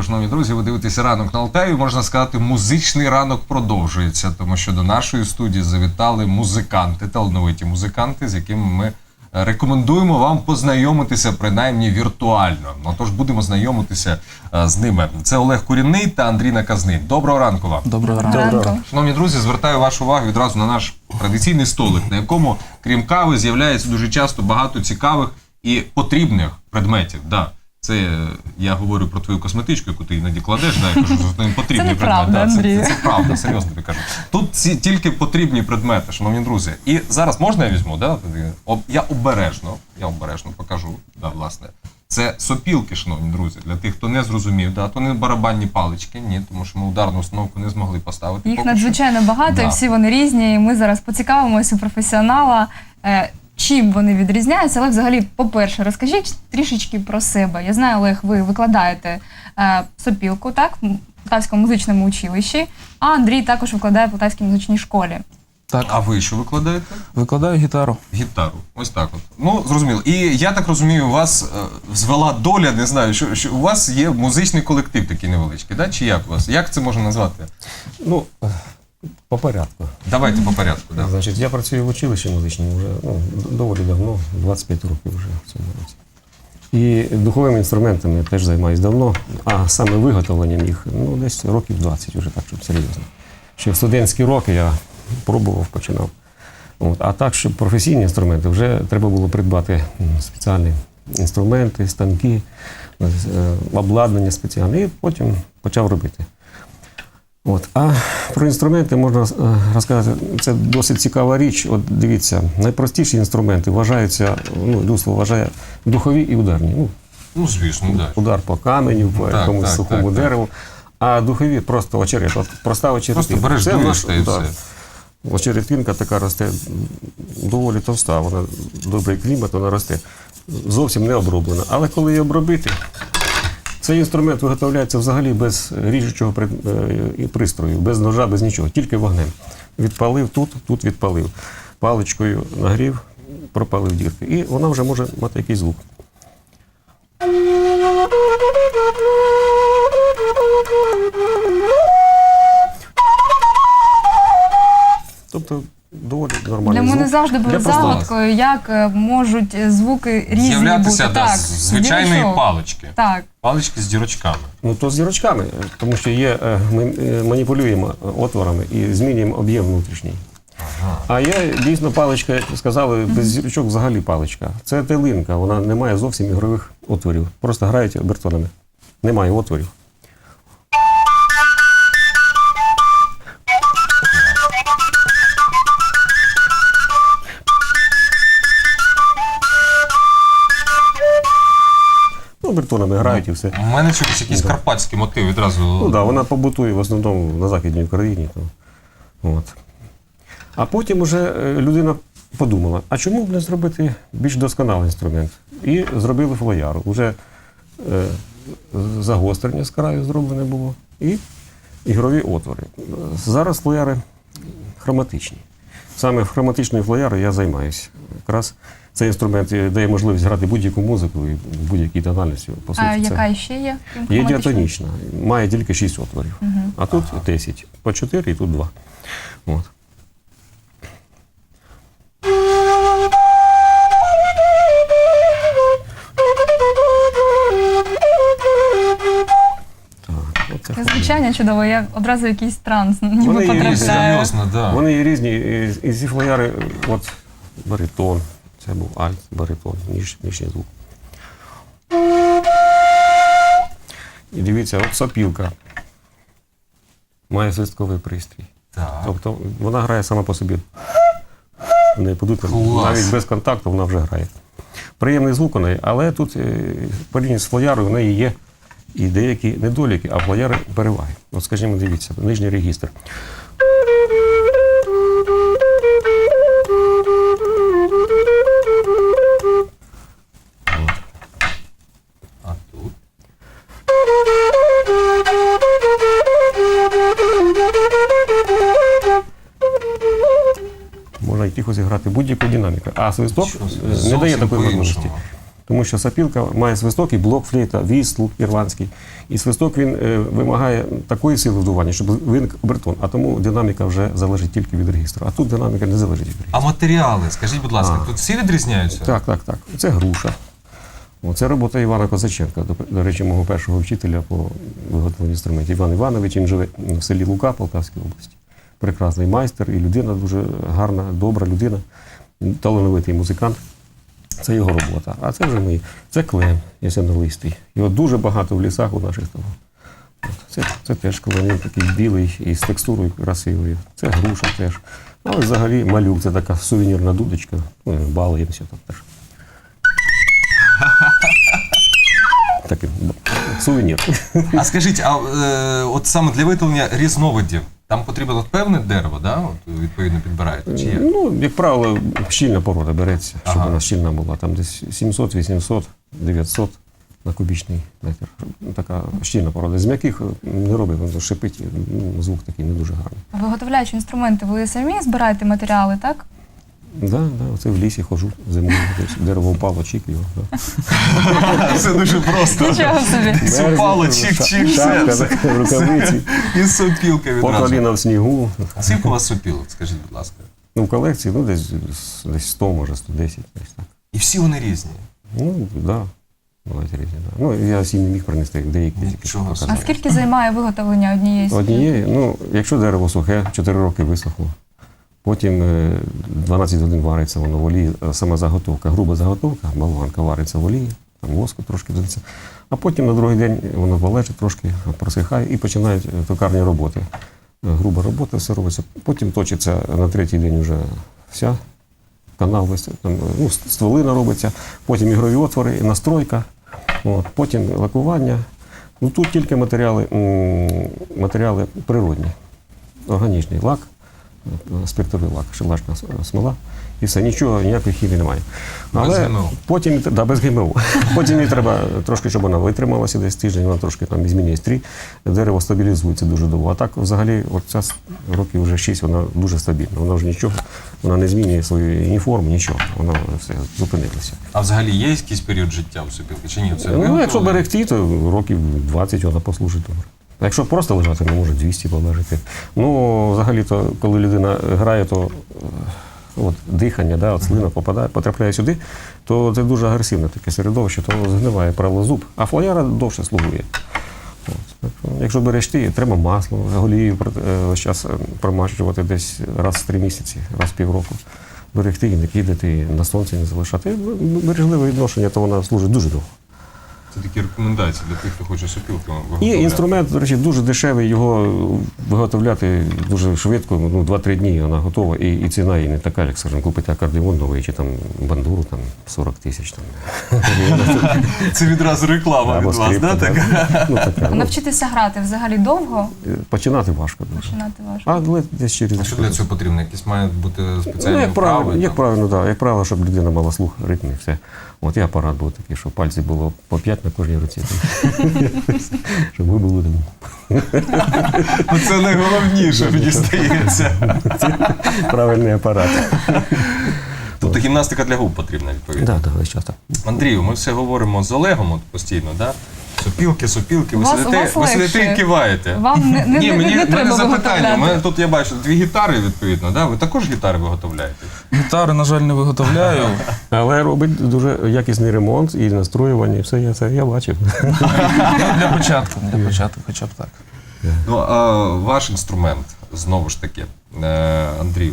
ранку, шановні друзі. Ви дивитеся ранок на Алтаї. Можна сказати, музичний ранок продовжується, тому що до нашої студії завітали музиканти, талановиті музиканти, з якими ми е, рекомендуємо вам познайомитися принаймні віртуально. Ну тож будемо знайомитися е, з ними. Це Олег Курінний та Андрій Наказний. Доброго ранку вам. Доброго ранку. Ранку. Шановні друзі, звертаю вашу увагу відразу на наш традиційний столик, на якому, крім кави, з'являється дуже часто багато цікавих і потрібних предметів. Да. Це я говорю про твою косметичку, яку ти іноді кладеш, да, я кажу, що це потрібний Це предмет. неправда, да, це, це, це правда, серйозно тобі кажу. Тут ці тільки потрібні предмети, шановні друзі. І зараз можна я візьму, да? Я обережно, я обережно покажу, да, власне. Це сопілки, шановні друзі, для тих, хто не зрозумів, да, то не барабанні палички, ні, тому що ми ударну установку не змогли поставити. Їх поки що. надзвичайно багато, Да. і всі вони різні. І ми зараз поцікавимося у професіонала, е, чим вони відрізняються. Але взагалі, по-перше, розкажіть трішечки про себе. Я знаю, Олег, ви викладаєте е, сопілку, так, в Полтавському музичному училищі, а Андрій також викладає в Полтавській музичній школі. Так, А ви що викладаєте? викладаю гітару. Гітару. Ось так от. Ну, зрозуміло. І я так розумію, у вас е, звела доля, не знаю, що, що у вас є музичний колектив такий невеличкий, да? чи як у вас? Як це можна назвати? Ну, по порядку. Давайте по порядку. Да. Значить, я працюю в училищі музичному вже ну, доволі давно, 25 років вже в цьому році. І духовими інструментами я теж займаюся давно, а саме виготовленням їх ну, десь років 20 вже так, щоб серйозно. Ще в студентські роки я пробував, починав. От. А так, щоб професійні інструменти, вже треба було придбати спеціальні інструменти, станки, е, обладнання спеціальне, і потім почав робити. От. А про інструменти можна е, розказати. Це досить цікава річ. От дивіться, найпростіші інструменти вважаються, ну, людство вважає духові і ударні. Ну, Ну, звісно, так. Удар по каменю, по Так, якомусь так, сухому так, дереву. А духові просто очерет. От проста очеретинка. Просто береш, дуєш та і все. Очеретинка така росте доволі товста, вона добрий клімат, вона росте. Зовсім не оброблена. Але коли її обробити, цей інструмент виготовляється взагалі без ріжучого е, пристрою, без ножа, без нічого, тільки вогнем. Відпалив тут, тут відпалив. Паличкою нагрів, пропалив дірки. І вона вже може мати якийсь звук. Завжди простого. загадкою, як е, можуть е, звуки різні З'являтися бути. да, так, з звичайної дірочок. палички. Так. Палички з дірочками. Ну то з зірочками, е, тому що є, е, ми е, маніпулюємо е, отворами і змінюємо об'єм внутрішній. А є дійсно паличка, як ви сказали, без зірочок взагалі паличка. Це телинка, вона не має зовсім ігрових отворів. Просто грають обертонами. Немає отворів. Ну, грають і все. У мене чогось якийсь карпатський мотив відразу. Ну так, да, вона побутує в основному на Західній Україні. То. От. А потім вже е, людина подумала, а чому б не зробити більш досконалий інструмент? І зробили флояру. Уже е, загострення з краю зроблене було і ігрові отвори. Зараз флояри хроматичні. Саме хроматичною флоярою я займаюся. Якраз цей інструмент дає можливість грати будь-яку музику і будь-якій тональності. По суті, А це- яка ще є? Є діатонічна, має тільки 6 отворів, а тут 10. По 4 і тут 2. От. Звучання чудово, я одразу якийсь транс ніби Вони є потрапляю. серйозно, да. Вони є різні, і, і ці флояри, от баритон, це був альт, баритон, ніж, нижній звук. І дивіться, от сопілка. Має свистковий пристрій. Так. Тобто вона грає сама по собі. В неї подути, навіть без контакту вона вже грає. Приємний звук у неї, але тут е, порівняно з флоярою в неї є і деякі недоліки, а флояри переваги. От скажімо, дивіться, нижній регістр. Динаміку. А свисток не дає такої можливості. Тому що сапілка має свисток і блок флейта, віст, ірландський. І свисток він е, вимагає такої сили вдування, щоб виник обертон. А тому динаміка вже залежить тільки від регістру. А тут динаміка не залежить від регістру. А матеріали, скажіть, будь ласка, А. тут всі відрізняються? Так, так, так. Це груша. О, Це робота Івана Козаченка, до, до речі, мого першого вчителя по виготовленню інструментів. Іван Іванович, він живе в селі Лука Полтавської області. Прекрасний майстер і людина дуже гарна, добра людина, талановитий музикант. Це його робота. А це вже мій. Це клен ясенолистий. Його дуже багато в лісах у наших. От. Це, це теж клен, він такий білий і з текстурою красивою. Це груша теж. Але взагалі малюк, це така сувенірна дудочка. Ну, балуємося там теж. Такий сувенір. А скажіть, а е, от саме для виготовлення різновидів, там потрібно от певне дерево, да? от, відповідно підбираєте? Чи як? Ну, як правило, щільна порода береться, щоб Ага. вона щільна була. Там десь 700, 800, 900 на кубічний метр. Така щільна порода. З м'яких не робить, воно шипить, ну, звук такий не дуже гарний. Виготовляючи інструменти, ви самі збираєте матеріали, так? Да, да, оце в лісі хожу зимою, десь дерево впало, чик його. Да. Все дуже просто. Нічого собі. Все впало, чик-чик, все. Шапка, все. рукавиці, І сопілка по відразу. коліна в снігу. Скільки у вас сопілок, скажіть, будь ласка? Ну, в колекції, ну, десь, десь 100, може, 110, десь так. І всі вони різні. Ну, так. Да. Бувають різні, да. Ну, я всі не міг принести, деякі тільки Нічого. А скільки займає виготовлення однієї з Однієї, ну, якщо дерево сухе, 4 роки висохло. Потім е, 12 годин вариться воно в олії, е, сама заготовка, груба заготовка, болванка вариться в олії, там воску трошки додається. А потім на другий день воно полежить трошки, просихає і починають е, токарні роботи. Е, Груба робота, все робиться. Потім точиться на третій день вже вся канал, весь, там, е, ну, стволина робиться, потім ігрові отвори, настройка, от, потім лакування. Ну тут тільки матеріали, матеріали природні, органічний лак, е, спиртовий лак, шелашна смола. І все, нічого, ніякої хімії немає. Без ГМО. потім да, без ГМО. Потім їй треба трошки, щоб вона витрималася десь тиждень, вона трошки там змінює стрій, дерево стабілізується дуже довго. А так взагалі, от ця років вже 6, вона дуже стабільна. Вона вже нічого, вона не змінює свою уніформу, нічого. Вона все зупинилася. А взагалі є якийсь період життя у сопілки чи ні? Це Ну, якщо берегти, то років 20 вона послужить добре. А якщо просто лежати, ну може 200 полежати. Ну, взагалі, то коли людина грає, то е, от, дихання, да, от слина попадає, потрапляє сюди, то це дуже агресивне таке середовище, то згниває правило зуб, а флояра довше слугує. От. Якщо береш ти, треба масло, голію е, ось час е, промащувати десь раз в три місяці, раз в півроку. Берегти і не кидати, на сонці не залишати. Бережливе відношення, то вона служить дуже довго. Це такі рекомендації для тих, хто хоче сопілки І інструмент, до речі, дуже дешевий, його виготовляти дуже швидко, ну, 2-3 дні вона готова, і, і ціна її не така, як, скажімо, купити акордеон новий чи там бандуру там 40 тисяч. Там. Це відразу реклама від вас, скрипка, да? така? Ну, така, ну, Навчитися грати взагалі довго починати важко дуже. починати важко. Але десь через А що для цього потрібно? Якісь мають бути спеціальні Ну, як вправи? як там? правильно, да, як правило, щоб людина мала слух, ритм і все. От і апарат був такий, щоб пальці було по 5 на кожній руці. щоб ви були там. Ну, Це найголовніше, мені здається. правильний апарат. Тобто гімнастика для губ потрібна, відповідно. Так, так, весь час так. Андрію, ми все говоримо з Олегом от постійно, да? Сопілки, сопілки, ви вас- сидите, вас ви сидите легше. і киваєте. Вам не, не, Ні, не, мені, не, не мене треба запитання. У виготовляти. мене тут я бачу дві гітари, відповідно, да? Ви також гітари виготовляєте? Гітари, на жаль, не виготовляю. Але робить дуже якісний ремонт і настроювання, і все я це я бачив. Ну, для початку, для початку, хоча б так. Ну, а ваш інструмент, знову ж таки, е, Андрій.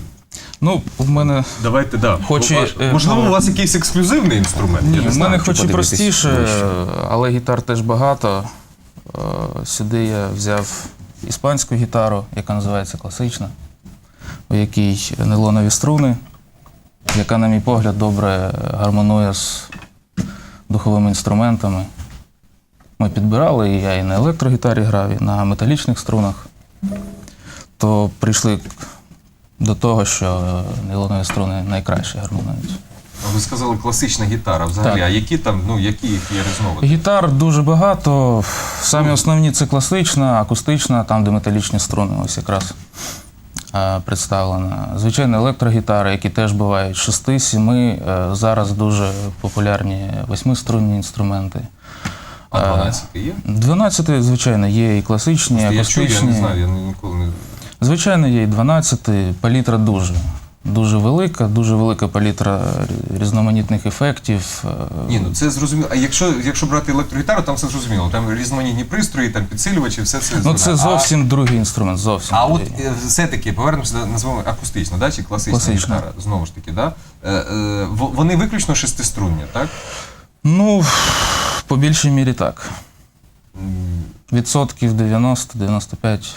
Ну, в мене Давайте, да. Хоч і, е, Можливо, ну, у вас якийсь ексклюзивний інструмент? ні, я не в знаю. мене хоч і подивитись простіше, але гітар теж багато. Е, Сюди я взяв іспанську гітару, яка називається класична, у якій нейлонові струни, яка, на мій погляд, добре гармонує з духовими інструментами. Ми підбирали, і я і на електрогітарі грав, і на металічних струнах. То прийшли до того, що нейлонові струни найкраще гармонують. А Ви сказали класична гітара взагалі. Так. А які там, ну, які, які є різновиди? Гітар дуже багато. Самі основні це класична, акустична, там, де металічні струни, ось якраз е, представлена. Звичайно, електрогітари, які теж бувають 6, 7, зараз дуже популярні восьмиструнні інструменти. А Е, 12 є? 12, звичайно, є і класичні, Я чую, я не знаю, я ніколи не. Звичайно, є і 12, палітра дуже. Дуже велика, дуже велика палітра різноманітних ефектів. е, Ні, ну це зрозуміло. А якщо, якщо брати електрогітару, там все зрозуміло. Там різноманітні пристрої, там підсилювачі, все це. Ну, це зовсім другий інструмент. Зовсім А, а от е, все-таки повернемося до назвемо акустична, да, чи класична, Класична. гітара, знову ж таки, да? Е, е, вони виключно шестиструнні, так? Ну, по більшій мірі так. Відсотків 90-95.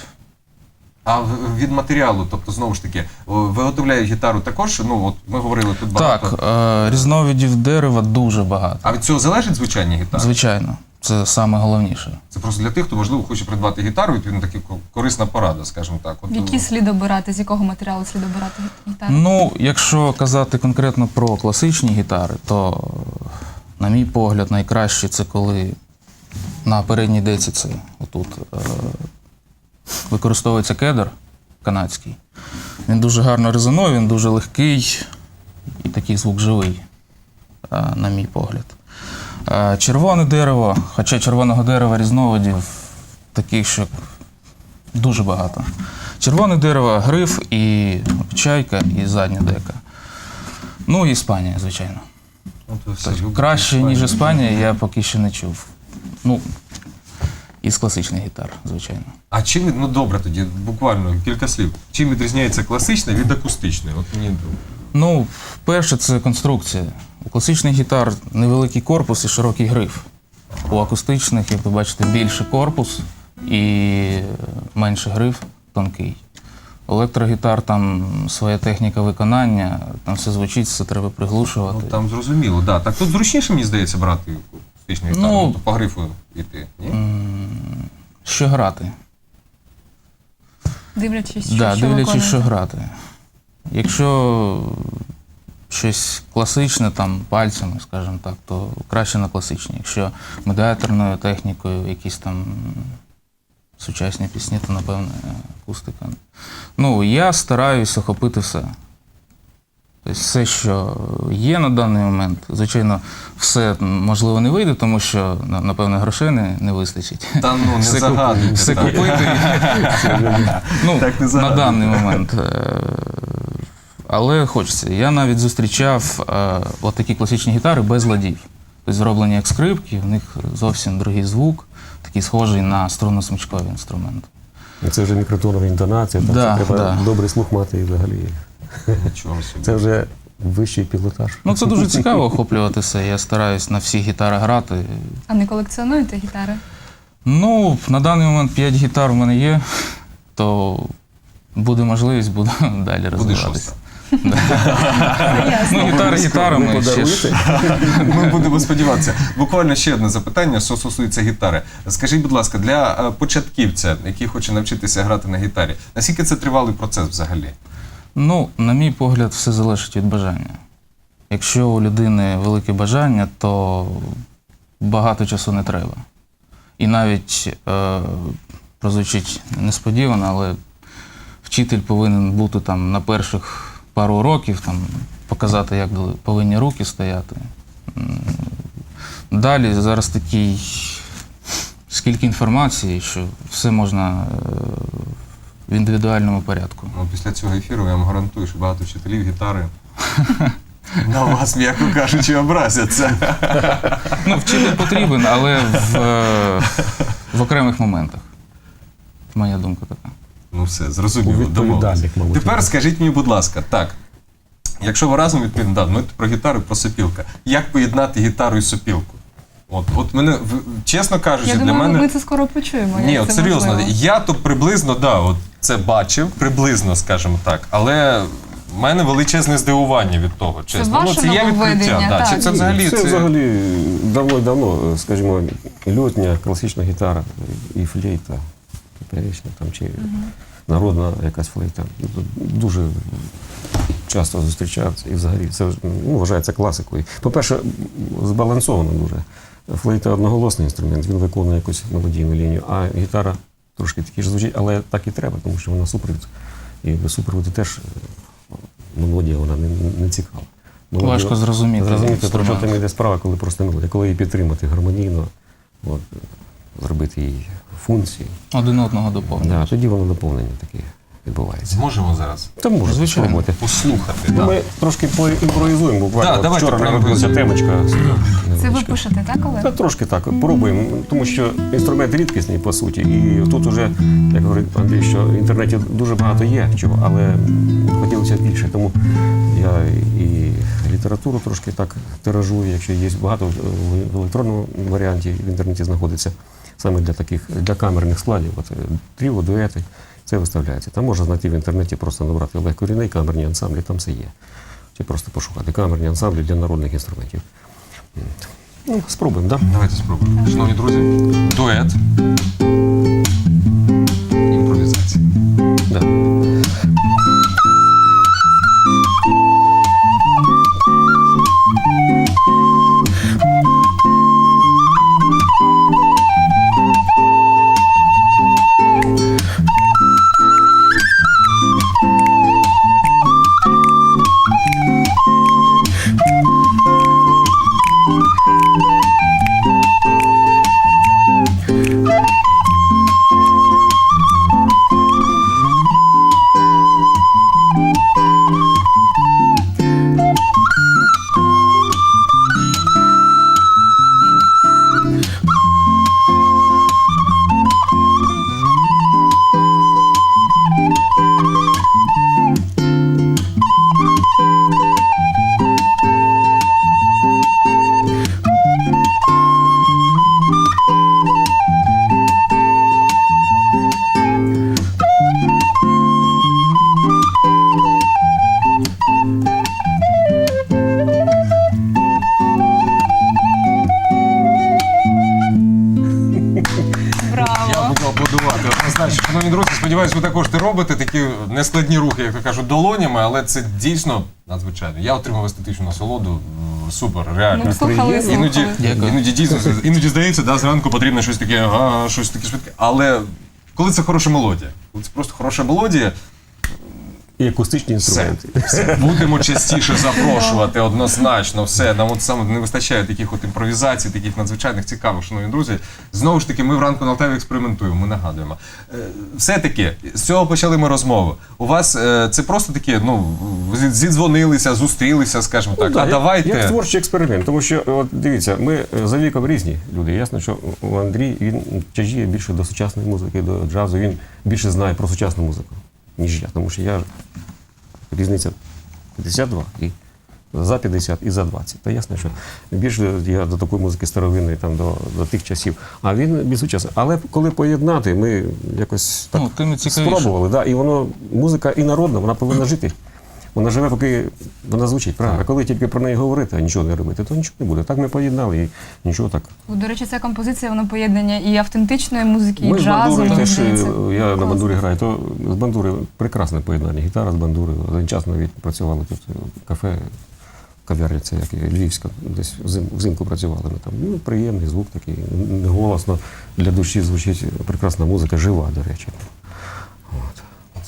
А від матеріалу, тобто знову ж таки, виготовляють гітару також. Ну от ми говорили тут багато. Так, е, різновидів дерева дуже багато. А від цього залежить звучання гітари? Звичайно, це саме головніше. Це просто для тих, хто можливо хоче придбати гітару, відповідно таки корисна порада, скажімо так. От, Які слід обирати, з якого матеріалу слід обирати гітару? Ну, якщо казати конкретно про класичні гітари, то, на мій погляд, найкраще це коли на передній деці це отут е, використовується кедр канадський. Він дуже гарно резонує, він дуже легкий і такий звук живий, е, на мій погляд. Е, Червоне дерево, хоча червоного дерева різновидів таких, що дуже багато. Червоне дерево, гриф і чайка, і задня дека. Ну, і Іспанія, звичайно. От любите краще, ніж Іспанія, я поки що не чув. Ну, із класичних гітар, звичайно. А чим ну добре тоді, буквально кілька слів. Чим відрізняється класичне від акустичної? От мені Ну, перше, це конструкція. У класичних гітар невеликий корпус і широкий гриф. У акустичних, як ви бачите, більший корпус і менший гриф тонкий. Електрогітар там своя техніка виконання, там все звучить, все треба приглушувати. ну, там зрозуміло, да. Так тут зручніше, мені здається, брати акустичну гітару, Ну, ну, по грифу йти. Ні? Що грати? Дивлячись, що, да, що дивлячись, що виконуєте. грати. Якщо щось класичне, там пальцями, скажімо так, то краще на класичній. Якщо медіаторною технікою, якісь там сучасні пісні, то напевне акустика. Ну, я стараюсь охопити все. Тобто все, що є на даний момент, звичайно, все можливо не вийде, тому що на- напевне грошей не, не вистачить. Та ну не Все куп- Все так. купити. ну, Так не на даний момент. Е, Але хочеться. Я навіть зустрічав е, от такі класичні гітари без ладів. Тобто зроблені як скрипки, в них зовсім другий звук, такий схожий на струнно-смичковий інструмент. Це вже мікротонова інтонація, там Да, це треба да. добрий слух мати і взагалі. Нічого собі. Це вже вищий пілотаж. Ну, це дуже цікаво охоплювати все. Я стараюсь на всіх гітарах грати. А не колекціонуєте гітари? Ну, на даний момент 5 гітар в мене є, то буде можливість, буду далі розвиватися. шоста. Ну, гітари гітарами. Ще ж. Ми будемо сподіватися. Буквально ще одне запитання, що стосується гітари. Скажіть, будь ласка, для е, початківця, який хоче навчитися грати на гітарі, наскільки це тривалий процес взагалі? Ну, на мій погляд, все залежить від бажання. Якщо у людини велике бажання, то багато часу не треба. І навіть е, прозвучить несподівано, але вчитель повинен бути там на перших пару років, там, показати, як повинні руки стояти. Далі зараз такий скільки інформації, що все можна е, в індивідуальному порядку. Ну, після цього ефіру я вам гарантую, що багато вчителів гітари на вас, м'яко кажучи, образяться. Ну, вчитель потрібен, але в, в окремих моментах. Моя думка така. Ну все, зрозуміло, домовились. мабуть. Тепер скажіть мені, будь ласка, так. Якщо ви разом відповідно, да, ми про гітару, про сопілка. Як поєднати гітару і сопілку? От, от мене, в- чесно кажучи, Я для думаю, мене. ми це скоро почуємо. Ні, як от це серйозно, можливо. я то приблизно, да, от це бачив, приблизно, скажімо так, але в мене величезне здивування від того. Чесно. ваше ну, це є відкриття. нововведення, Да. Чи це взагалі це, це... взагалі давно і давно, скажімо, льотня, класична гітара і флейта, теперішня там чи народна якась флейта. Дуже часто зустрічаються і взагалі це ну, вважається класикою. По-перше, збалансовано дуже. Флейта одноголосний інструмент, він виконує якусь мелодійну лінію, а гітара трошки такі ж звучить, але так і треба, тому що вона супровід І без супроводу теж е, мелодія вона не, не цікава. Мелодію- Важко зрозуміти Зрозуміти, про що там йде справа, коли просто мелодія, коли її підтримати гармонійно, от, зробити її функції. Один одного доповнюють. Да, тоді воно доповнення таке відбувається. Зможемо зараз Та може Звичайно. спробувати. послухати. Ну, да. Ми трошки поімпровізуємо, буквально. Да, От давайте Вчора народилася темочка. Це ви пишете, так, Олег? Та трошки так, пробуємо, тому що інструмент рідкісний по суті. І тут уже, як говорить Андрій, що в інтернеті дуже багато є чого, але хотілося більше. Тому я і літературу трошки так тиражую, якщо є багато в- в електронному варіанті в інтернеті знаходиться саме для таких для камерних складів. От е, тріо, дуети, це виставляється. Там можна знайти в інтернеті, просто набрати Олег Корінний, камерні ансамблі, там все є. Чи просто пошукати камерні ансамблі для народних інструментів. Ну, спробуємо, так? Да? Давайте спробуємо. Шановні друзі, дует. Імпровізація. Да. Буду аплодувати. Однозначно, шановні друзі, сподіваюся, ви також ти робите такі нескладні рухи, як то кажуть, долонями, але це дійсно надзвичайно. Я отримав естетичну насолоду. Супер, реально. Ну, слухали, Іноді, слухали. Іноді дійсно іноді здається, да, зранку потрібно щось таке, ага, щось таке швидке. Але коли це хороша мелодія, коли це просто хороша мелодія, І акустичні інструменти. все. будемо частіше запрошувати однозначно. Все нам от саме не вистачає таких от імпровізацій, таких надзвичайних цікавих, шановні друзі. Знову ж таки, ми вранку на Алтаві експериментуємо. Ми нагадуємо. Е, Все-таки з цього почали ми розмову. У вас е, це просто такі, ну зідзвонилися, зустрілися, скажімо так. Ну, да, а як- давайте Як творчий експеримент, тому що от дивіться, ми е, за віком різні люди. Ясно, що у Андрій він тяжіє більше до сучасної музики, до джазу. Він більше знає про сучасну музику, ніж я. Тому що я різниця 52 і за 50 і за 20. Та ясно, що більше я до такої музики старовинної, там до, до тих часів. А він більш сучасний. Але коли поєднати, ми якось так Ну, тим і цікавіше. спробували. Да, і воно музика і народна, вона повинна жити. Вона живе, поки вона звучить. Правильно. А коли тільки про неї говорити, а нічого не робити, то нічого не буде. Так ми поєднали і нічого так. До речі, ця композиція вона поєднання і автентичної музики, і Ми з джазу. бандури теж, е, я на бандурі граю, то з бандури прекрасне поєднання. Гітара з бандури. Один час навіть працювали тут в кафе, кав'ярня, це як Львівська, десь взим- взимку працювали ми там. Ну, приємний звук такий, не голосно для душі звучить прекрасна музика, жива, до речі.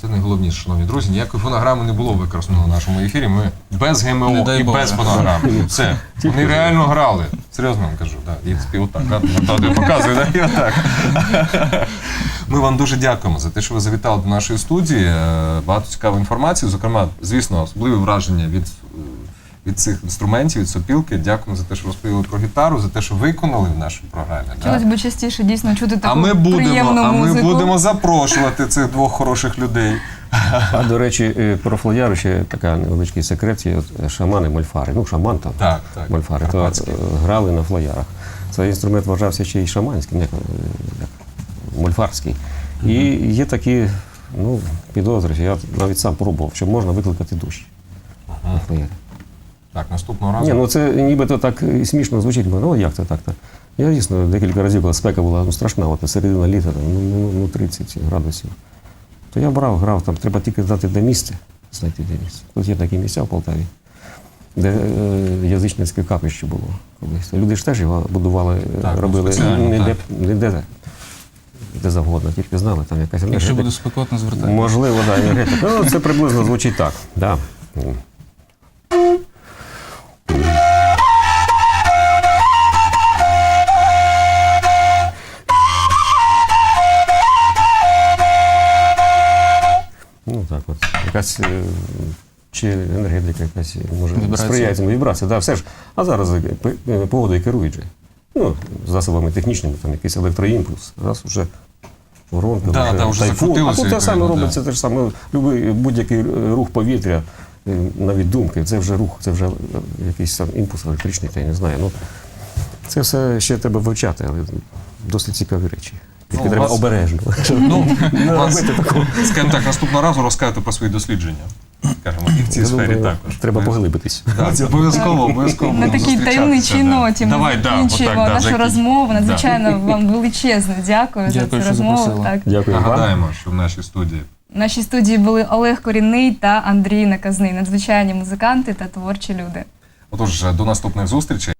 Це найголовніше, шановні друзі. Ніякої фонограми не було використано в нашому ефірі. Ми без ГМО і без фонограми. Все. Вони реально грали. Серйозно вам кажу. Да. І спів отак. а, показую, да? і отак. Ми вам дуже дякуємо за те, що ви завітали до нашої студії. Е, Багато цікавої інформації. Зокрема, звісно, особливе враження від. Від цих інструментів, від сопілки, дякуємо за те, що розповіли про гітару, за те, що виконали в нашій програмі. Хотілося б частіше дійсно чути таку А ми будемо, приємну а ми музику. будемо запрошувати цих двох хороших людей. А до речі, е, про флояру ще така невеличкий секрет. Є от е, шамани мольфари. Ну, шаман там. Так, так. Мольфари. То Карпатські. е, грали на флоярах. Цей інструмент вважався ще й шаманським, як, як мольфарський. І є такі ну, підозри, що я навіть сам пробував, що можна викликати дощ на флоярі. Так, наступного разу. Ні, ну це нібито так і смішно звучить. Ну як це так-то? Я дійсно декілька разів, коли спека була ну, страшна, от середина літа, там, ну, ну, ну 30 градусів. То я брав, грав, там треба тільки дати де місце, знайти де місце. Тут є такі місця в Полтаві, де е, язичницьке капище було колись. Люди ж теж його будували, е, Так, ну, робили не, де, не де де завгодно, тільки знали, там якась Якщо буде спекотно, звертайтеся. Можливо, да, енергетика. Ну, це приблизно звучить так. Да. Якась е, чи енергетика якась може Вібрація. сприяє цьому вібрація. Да, все ж. А зараз е, е, погодою керують же. Ну, засобами технічними, там якийсь електроімпульс. Зараз вже воронка, Да, вже да, вже тайфун. А тут те саме відповідно, робиться, те ж саме. Будь-який рух повітря, навіть думки, це вже рух, це вже якийсь там імпульс електричний, я не знаю. Ну, це все ще треба вивчати, але досить цікаві речі. Тільки Ну, треба вас- обережно. Ну, вас, скажімо так, наступного разу розкажете про свої дослідження. Скажімо, і в цій сфері також. Треба поглибитись. Так, обов'язково, обов'язково. На такій таємничій ноті ми Давай, да, закінчуємо нашу розмову. Надзвичайно вам величезно дякую, за цю розмову. Дякую. Нагадаємо, що в нашій студії В нашій студії були Олег Корінний та Андрій Наказний, надзвичайні музиканти та творчі люди. Отож, до наступних зустрічей.